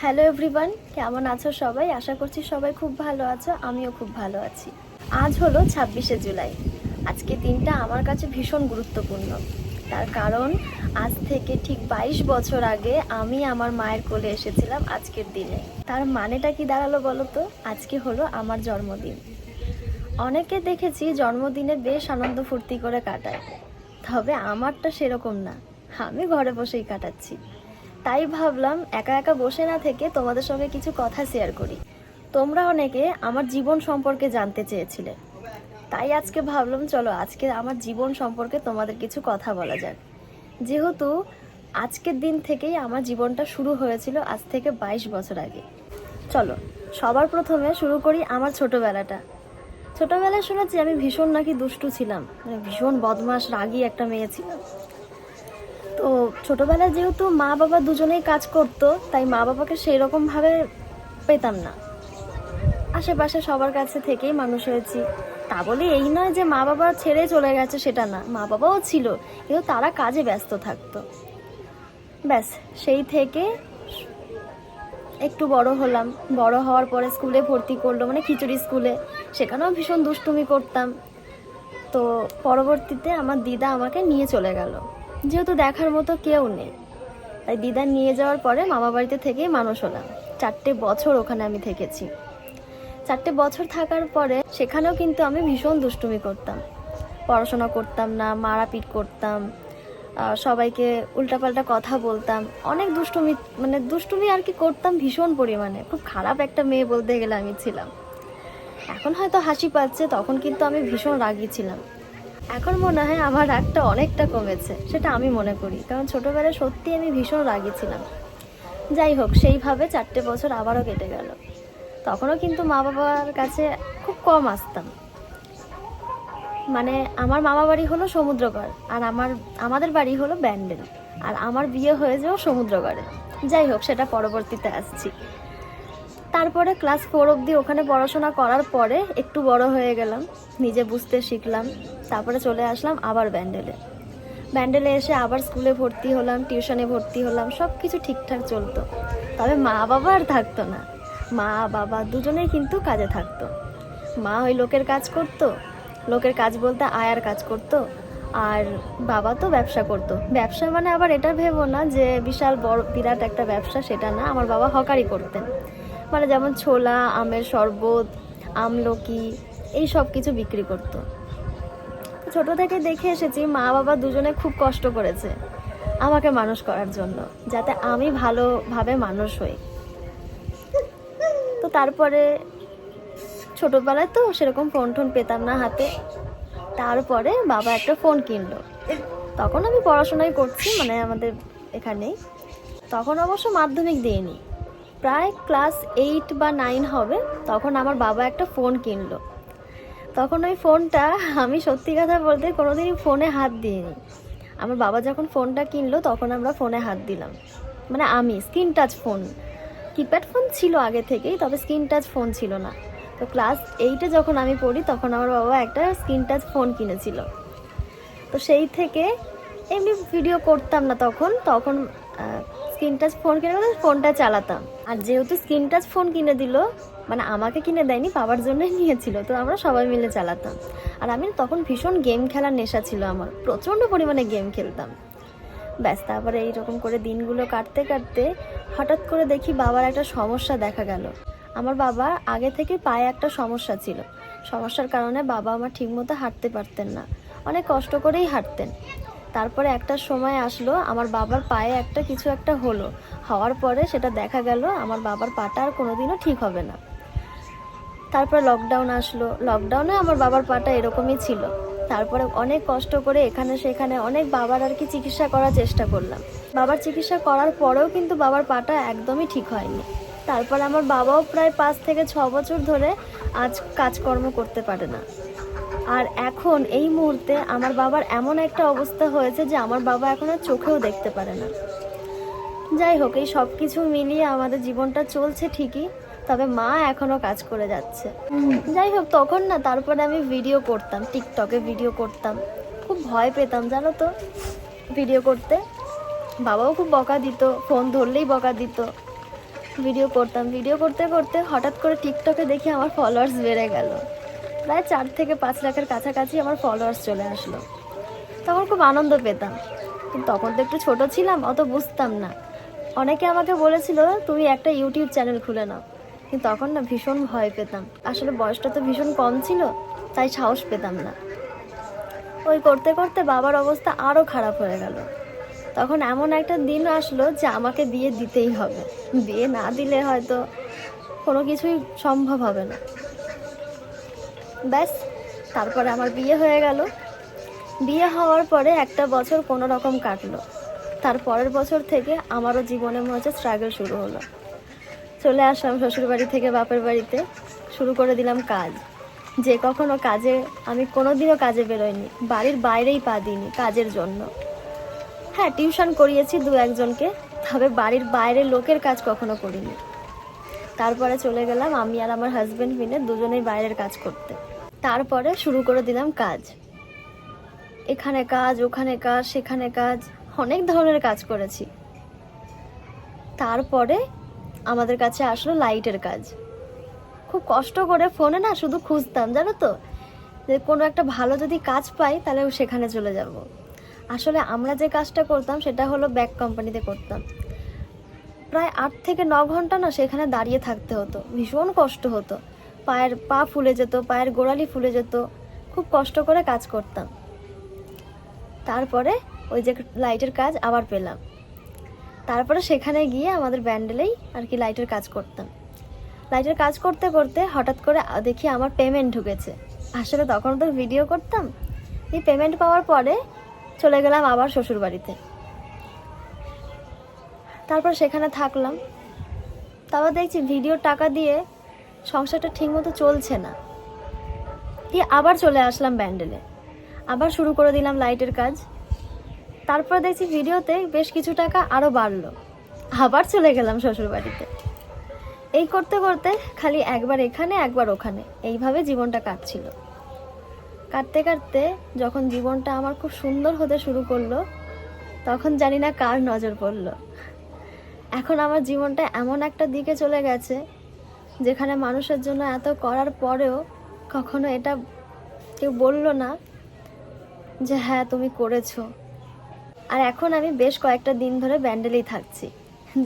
Hello everyone কেমন আছো সবাই? আশা করছি সবাই খুব ভালো আছো, আমিও খুব ভালো আছি। আজ হলো ছাব্বিশে জুলাই। আজকে দিনটা আমার কাছে ভীষণ গুরুত্বপূর্ণ। তার কারণ, আজ থেকে ঠিক বাইশ বছর আগে আমি আমার মায়ের কোলে এসেছিলাম আজকের দিনে। তার মানেটা কি দাঁড়াল বলো তো আজকে হলো আমার জন্মদিন। অনেকে দেখেছি জন্মদিনে বেশ আনন্দ ফুর্তি করে কাটায়। তবে আমারটা সেরকম না। আমি ঘরে বসেই কাটাচ্ছি। তাই ভাবলাম একা একা বসে না থেকে তোমাদের সঙ্গে কিছু কথা শেয়ার করি। তোমরা অনেকে আমার জীবন সম্পর্কে জানতে চেয়েছিলে। তাই আজকে ভাবলাম, চলো আজকে আমার জীবন সম্পর্কে তোমাদের কিছু কথা বলা যাক। যেহেতু আজকের দিন থেকেই আমার জীবনটা শুরু হয়েছিল আজ থেকে বাইশ বছর আগে। চলো, সবার প্রথমে শুরু করি আমার ছোটবেলাটা। ছোটবেলায় শুনেছি আমি ভীষণ নাকি দুষ্টু ছিলাম। মানে ভীষণ বদমাস রাগী একটা মেয়ে ছিলাম। তো ছোটবেলায় যেহেতু মা বাবা দুজনেই কাজ করতো, তাই মা বাবাকে সেই রকম ভাবে পেতাম না। আশেপাশে সবার কাছে থেকেই মানুষ হয়েছি। তা বলে এই নয় যে মা বাবা ছেড়ে চলে গেছে, সেটা না। মা বাবাও ছিল, কিন্তু তারা কাজে ব্যস্ত থাকতো। ব্যাস, সেই থেকে একটু বড় হলাম। বড় হওয়ার পরে স্কুলে ভর্তি করল মানে খিচুড়ি স্কুলে। সেখানেও ভীষণ দুষ্টুমি করতাম। তো পরবর্তীতে আমার দিদা আমাকে নিয়ে চলে গেল। যেহেতু দেখার মতো কেউ নেই। তাই দিদা নিয়ে যাওয়ার পরে মামা বাড়িতে থেকেই মানুষ হলাম। চারটে বছর ওখানে আমি থেকেছি। চারটে বছর থাকার পরে সেখানেও কিন্তু আমি ভীষণ দুষ্টুমি করতাম। পড়াশোনা করতাম না, মারাপিট করতাম সবাইকে উল্টাপাল্টা কথা বলতাম। অনেক দুষ্টুমি মানে দুষ্টুমি আর কি করতাম ভীষণ পরিমাণে। খুব খারাপ একটা মেয়ে বলতে গেলে আমি ছিলাম। এখন হয়তো হাসি পাচ্ছে, তখন কিন্তু আমি ভীষণ রাগী ছিলাম। এখন মনে হয় আমার রাগটা অনেকটা কমেছে, সেটা আমি মনে করি। কারণ ছোটবেলায় সত্যি আমি ভীষণ রাগী ছিলাম। যাই হোক, সেইভাবে চারটে বছর আবারও কেটে গেল। তখনও কিন্তু মা বাবার কাছে খুব কম আসতাম। মানে আমার মামা বাড়ি হলো সমুদ্রগড়, আর আমার, আমাদের বাড়ি হলো ব্যান্ডেল, আর আমার বিয়ে হয়েছেও সমুদ্রগড়ে। যাই হোক, সেটা পরবর্তীতে আসছি। তারপরে ক্লাস ফোর অবধি ওখানে পড়াশোনা করার পরে একটু বড় হয়ে গেলাম, নিজে বুঝতে শিখলাম, তারপরে চলে আসলাম আবার ব্যান্ডেলে। ব্যান্ডেলে এসে আবার স্কুলে ভর্তি হলাম, টিউশনে ভর্তি হলাম সব কিছু ঠিকঠাক চলতো। তবে মা বাবা আর থাকতো না। মা, বাবা দুজনেই কিন্তু কাজে থাকতো। মা ওই লোকের কাজ করতো, লোকের কাজ বলতে আয়ার কাজ করতো, আর বাবা তো ব্যবসা করতো। ব্যবসা মানে আবার এটা ভেবো না যে বিশাল বড় বিরাট একটা ব্যবসা, সেটা না। আমার বাবা হকারি করতেন। মানে যেমন ছোলা, আমের শরবত আমলকি এই সব কিছু বিক্রি করতো। ছোট থেকে দেখে এসেছি মা বাবা দুজনে খুব কষ্ট করেছে আমাকে মানুষ করার জন্য, যাতে আমি ভালোভাবে মানুষ হই। তো তারপরে ছোটবেলায় তো সেরকম ফোন টোন পেতাম না হাতে। তারপরে বাবা একটা ফোন কিনলো। তখন আমি পড়াশোনাই করছি মানে আমাদের এখানেই। তখন অবশ্য মাধ্যমিক দিইনি। প্রায় ক্লাস এইট বা নাইন হবে, তখন আমার বাবা একটা ফোন কিনলো। তখন ওই ফোনটা, আমি সত্যি কথা বলতে কোনোদিনই ফোনে হাত দিইনি। আমার বাবা যখন ফোনটা কিনলো, তখন আমরা ফোনে হাত দিলাম। মানে আমি, screen touch phone. Keypad phone ছিল আগে থেকেই, তবে স্ক্রিন টাচ ফোন ছিল না। তো ক্লাস এইটে যখন আমি পড়ি, তখন আমার বাবা একটা স্ক্রিন টাচ ফোন কিনেছিল। তো সেই থেকে এমনি ভিডিও করতাম না তখন তখন স্ক্রিন টাচ ফোন কিনে দিলে ফোনটা চালাতাম। আর যেহেতু স্ক্রিন টাচ ফোন কিনে দিল মানে আমাকে কিনে দেয়নি, বাবার জন্যই নিয়েছিল, তো আমরা সবাই মিলে চালাতাম। আর আমি তখন ভীষণ গেম খেলার নেশা ছিল আমার, প্রচণ্ড পরিমাণে গেম খেলতাম। ব্যাস, তারপরে এইরকম করে দিনগুলো কাটতে কাটতে হঠাৎ করে দেখি বাবার একটা সমস্যা দেখা গেল। আমার বাবা আগে থেকে পায়ে একটা সমস্যা ছিল। সমস্যার কারণে বাবা আমার ঠিকমতো হাঁটতে পারতেন না। অনেক কষ্ট করেই হাঁটতেন। তারপরে একটা সময় আসলো, আমার বাবার পায়ে একটা কিছু একটা হলো। হওয়ার পরে সেটা দেখা গেল, আমার বাবার পাটা আর কোনোদিনও ঠিক হবে না। তারপরে লকডাউন আসলো। লকডাউনে আমার বাবার পাটা এরকমই ছিল। তারপরে অনেক কষ্ট করে এখানে সেখানে অনেক বাবার আর কি চিকিৎসা করার চেষ্টা করলাম। বাবার চিকিৎসা করার পরেও কিন্তু বাবার পাটা একদমই ঠিক হয়নি। তারপর আমার বাবাও প্রায় পাঁচ থেকে ছ বছর ধরে আজ কাজকর্ম করতে পারে না। আর এখন এই মুহূর্তে আমার বাবার এমন একটা অবস্থা হয়েছে যে আমার বাবা এখন আর চোখেও দেখতে পারে না। যাই হোক, এই সব কিছু মিলিয়ে আমাদের জীবনটা চলছে ঠিকই, তবে মা এখনও কাজ করে যাচ্ছে। যাই হোক, তখন না তারপরে আমি ভিডিও করতাম টিকটকে ভিডিও করতাম। খুব ভয় পেতাম, জানো তো ভিডিও করতে। বাবাও খুব বকা দিত ফোন ধরলেই বকা দিত। ভিডিও করতাম ভিডিও করতে করতে হঠাৎ করে টিকটকে দেখি আমার ফলোয়ার্স বেড়ে গেল। প্রায় চার থেকে পাঁচ লাখের কাছাকাছি আমার ফলোয়ার্স চলে আসলো। তখন খুব আনন্দ পেতাম। কিন্তু তখন তো একটু ছোট ছিলাম, অত বুঝতাম না। অনেকে আমাকে বলেছিল, তুমি একটা ইউটিউব চ্যানেল খুলে নাও। কিন্তু তখন না ভীষণ ভয় পেতাম। আসলে বয়সটা তো ভীষণ কম ছিল, তাই সাহস পেতাম না। ওই করতে করতে বাবার অবস্থা আরও খারাপ হয়ে গেল। তখন এমন একটা দিন আসলো যে আমাকে বিয়ে দিতেই হবে। বিয়ে না দিলে হয়তো কোনো কিছুই সম্ভব হবে না। ব্যাস, তারপরে আমার বিয়ে হয়ে গেল। বিয়ে হওয়ার পরে একটা বছর কোনো রকম কাটলো। তার পরের বছর থেকে আমারও জীবনে মনে হচ্ছে স্ট্রাগল শুরু হলো। চলে আসলাম শ্বশুরবাড়ি থেকে বাপের বাড়িতে। শুরু করে দিলাম কাজ। যে কখনো কাজে, আমি কোনোদিনও কাজে বেরোইনি বাড়ির বাইরেই পা দিইনি কাজের জন্য। হ্যাঁ টিউশন করিয়েছি দু একজনকে, তবে বাড়ির বাইরে লোকের কাজ কখনো করিনি। তারপরে চলে গেলাম আমি আর আমার হাজব্যান্ড মিলে দুজনেই বাইরের কাজ করতে। তারপরে শুরু করে দিলাম কাজ। এখানে কাজ, ওখানে কাজ, সেখানে কাজ, অনেক ধরনের কাজ করেছি। তারপরে আমাদের কাছে আসলো লাইটের কাজ। খুব কষ্ট করে ফোনে না শুধু খুঁজতাম, জানো তো? যে কোনো একটা ভালো যদি কাজ পাই, তাহলে সেখানে চলে যাব। আসলে আমরা যে কাজটা করতাম, সেটা হলো ব্যাক কোম্পানিতে করতাম। প্রায় আট থেকে ন ঘণ্টা না সেখানে দাঁড়িয়ে থাকতে হতো। ভীষণ কষ্ট হতো। পায়ের পা ফুলে যেত, পায়ের গোড়ালি ফুলে যেত। খুব কষ্ট করে কাজ করতাম। তারপরে ওই যে লাইটের কাজ আবার পেলাম। তারপরে সেখানে গিয়ে আমাদের ব্যান্ডেলেই আর কি লাইটের কাজ করতাম। লাইটের কাজ করতে করতে হঠাৎ করে দেখি আমার পেমেন্ট ঢুকেছে। আসলে তখন তো ভিডিও করতাম। এই পেমেন্ট পাওয়ার পরে চলে গেলাম আবার শ্বশুর বাড়িতে তারপর সেখানে থাকলাম। তারপর দেখছি ভিডিওর টাকা দিয়ে সংসারটা ঠিকমতো চলছে না। দিয়ে আবার চলে আসলাম ব্যান্ডেলে। আবার শুরু করে দিলাম লাইটের কাজ। তারপর দেখছি ভিডিওতে বেশ কিছু টাকা আরও বাড়লো। আবার চলে গেলাম শ্বশুরবাড়িতে। এই করতে করতে খালি একবার এখানে, একবার ওখানে। এইভাবে জীবনটা কাটছিল। কাটতে কাটতে যখন জীবনটা আমার খুব সুন্দর হতে শুরু করল, তখন জানি না কার নজর পড়ল। এখন আমার জীবনটা এমন একটা দিকে চলে গেছে, যেখানে মানুষের জন্য এত করার পরেও কখনো এটা কেউ বলল না যে হ্যাঁ তুমি করেছ। আর এখন আমি বেশ কয়েকটা দিন ধরে ব্যান্ডেলেই থাকছি।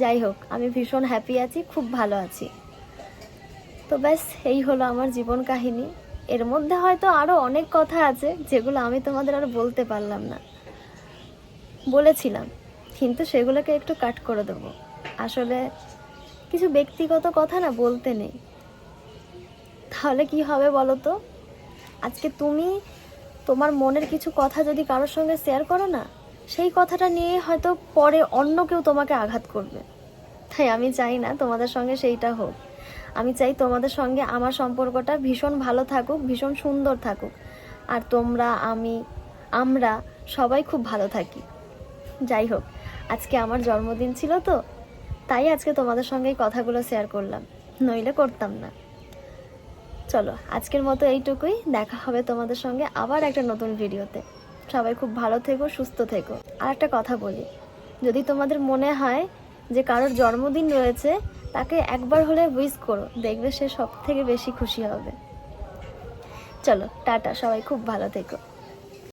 যাই হোক, আমি ভীষণ হ্যাপি আছি, খুব ভালো আছি। তো ব্যাস, এই হলো আমার জীবন কাহিনী। এর মধ্যে হয়তো আরও অনেক কথা আছে, যেগুলো আমি তোমাদের আর বলতে পারলাম না। বলেছিলাম, কিন্তু সেগুলোকে একটু কাট করে দেবো। আসলে কিছু ব্যক্তিগত কথা না বলতে নেই। তাহলে কি হবে বলো তো? আজকে তুমি তোমার মনের কিছু কথা যদি কারোর সঙ্গে শেয়ার করো না, সেই কথাটা নিয়ে হয়তো পরে অন্য কেউ তোমাকে আঘাত করবে। তাই আমি চাই না তোমাদের সঙ্গে সেইটা হোক। আমি চাই তোমাদের সঙ্গে আমার সম্পর্কটা ভীষণ ভালো থাকুক, ভীষণ সুন্দর থাকুক। আর তোমরা, আমি, আমরা সবাই খুব ভালো থাকি। যাই হোক, আজকে আমার জন্মদিন ছিল তো। তাই আজকে তোমাদের সঙ্গে কথাগুলো শেয়ার করলাম। নইলে করতাম না। চলো, আজকের মতো এইটুকুই। দেখা হবে তোমাদের সঙ্গে আবার একটা নতুন ভিডিওতে। সবাই খুব ভালো থেকো, সুস্থ থেকো। আর একটা কথা বলি, যদি তোমাদের মনে হয় যে কারোর জন্মদিন রয়েছে, তাকে একবার হলে উইশ করো। দেখবে সে সব থেকে বেশি খুশি হবে। চলো, টাটা, সবাই খুব ভালো থেকো।